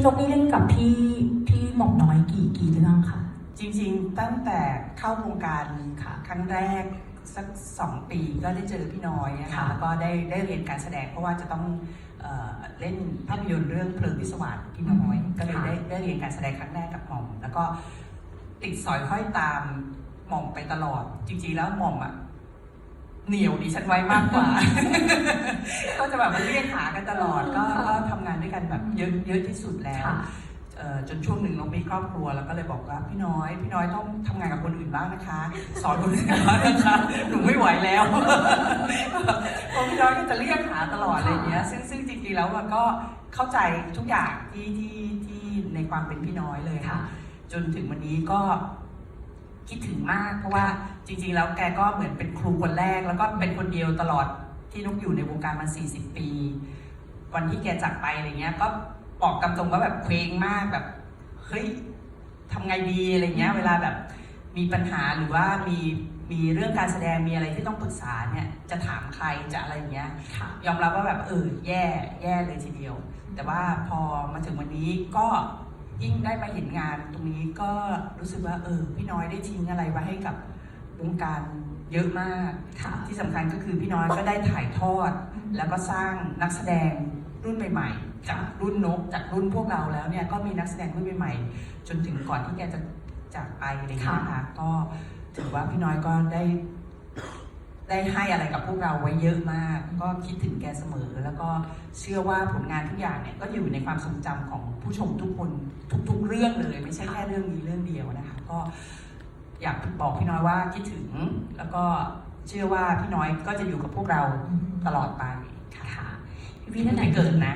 พี่นกนี่เล่นกับพี่พี่หม่อมน้อยกี่กี่เรื่องคะจริงๆ ตั้งแต่เข้าวงการค่ะ ครั้งแรกสักสองปีก็ได้เจอพี่น้อยนะคะค่ะแล้วก็ได้ได้เรียนการแสดงเพราะว่าจะต้องเอ่อเล่นภาพยนตร์เรื่องเพลิงพิศวาสพี่น้อย ก็เลยได้ได้เรียนการแสดงครั้งแรกกับหม่อม แล้วก็ติดสอยห้อยตามหม่อมไปตลอด จริงๆแล้วหม่อมอะเหนียวดิฉันไว้มากกว่าก็จะ แบบมาเรียกหากันตลอดก็ก็ทำงานด้วยกันแบบเยอะเยอะที่สุดแล้วค่ะ เอ่อจนช่วงหนึ่งน้องมีครอบครัวแล้วก็เลยบอกว่าพี่น้อย พี่น้อยต้องทำงานกับคนอื่นบ้างนะคะ สอนคนอื่นบ้างนะคะหนูไม่ไหวแล้วเพราะพี่น้อยก็จะเรียกหาตลอดอะไรอย่างเงี้ยซึ่งซึ่งจริงๆแล้วมันก็เข้าใจทุกอย่างที่ที่ที่ในความเป็นพี่น้อยเลยค่ะ จนถึงวันนี้ก็คิดถึงมาก เพราะว่าจริง ๆ แล้วแกก็เหมือนเป็นครูคนแรก แล้วก็เป็นคนเดียวตลอด ที่นุกอยู่ในวงการมา 40 ปี วันที่แกจากไปอะไรเงี้ย ก็บอกกำตรงว่าแบบเคว้งมากแบบเฮ้ยทำไงดีอะไรเงี้ย เวลาแบบมีปัญหาหรือว่ามีมีเรื่องการแสดงมีอะไรที่ต้องปรึกษาเนี่ยจะถามใครจะอะไรเงี้ยค่ะยอมรับว่าแบบเออแย่แย่เลยทีเดียว แต่ว่าพอมาถึงวันนี้ก็ยิ่งได้มาเห็นงานตรงนี้ก็รู้สึกว่าเออพี่น้อยได้ทิ้งอะไรไว้ให้กับ วงการเยอะมากค่ะที่สำคัญก็คือพี่น้อยก็ได้ถ่ายทอด แล้วก็สร้างนักแสดงรุ่นใหม่ๆ จากรุ่นนกจากรุ่นพวกเราแล้วเนี่ยก็มีนักแสดงรุ่นใหม่ๆ จนถึงก่อนที่แกจะจากไปอะไรอย่างเงี้ยนะคะก็ถือว่าพี่น้อยก็ได้ ได้ให้อะไรกับพวกเราไว้เยอะมาก ก็คิดถึงแกเสมอ แล้วก็เชื่อว่าผลงานทุกอย่างเนี่ยก็อยู่ในความทรงจำของผู้ชมทุกคนทุก ๆ เรื่องเลย ไม่ใช่แค่เรื่องนี้เรื่องเดียวนะคะก็ อยากบอกพี่น้อยว่าคิดถึง แล้วก็เชื่อว่าพี่น้อยก็จะอยู่กับพวกเราตลอดไปค่ะค่ะพี่พี่พี่ท่านไหนไม่เกิดนะ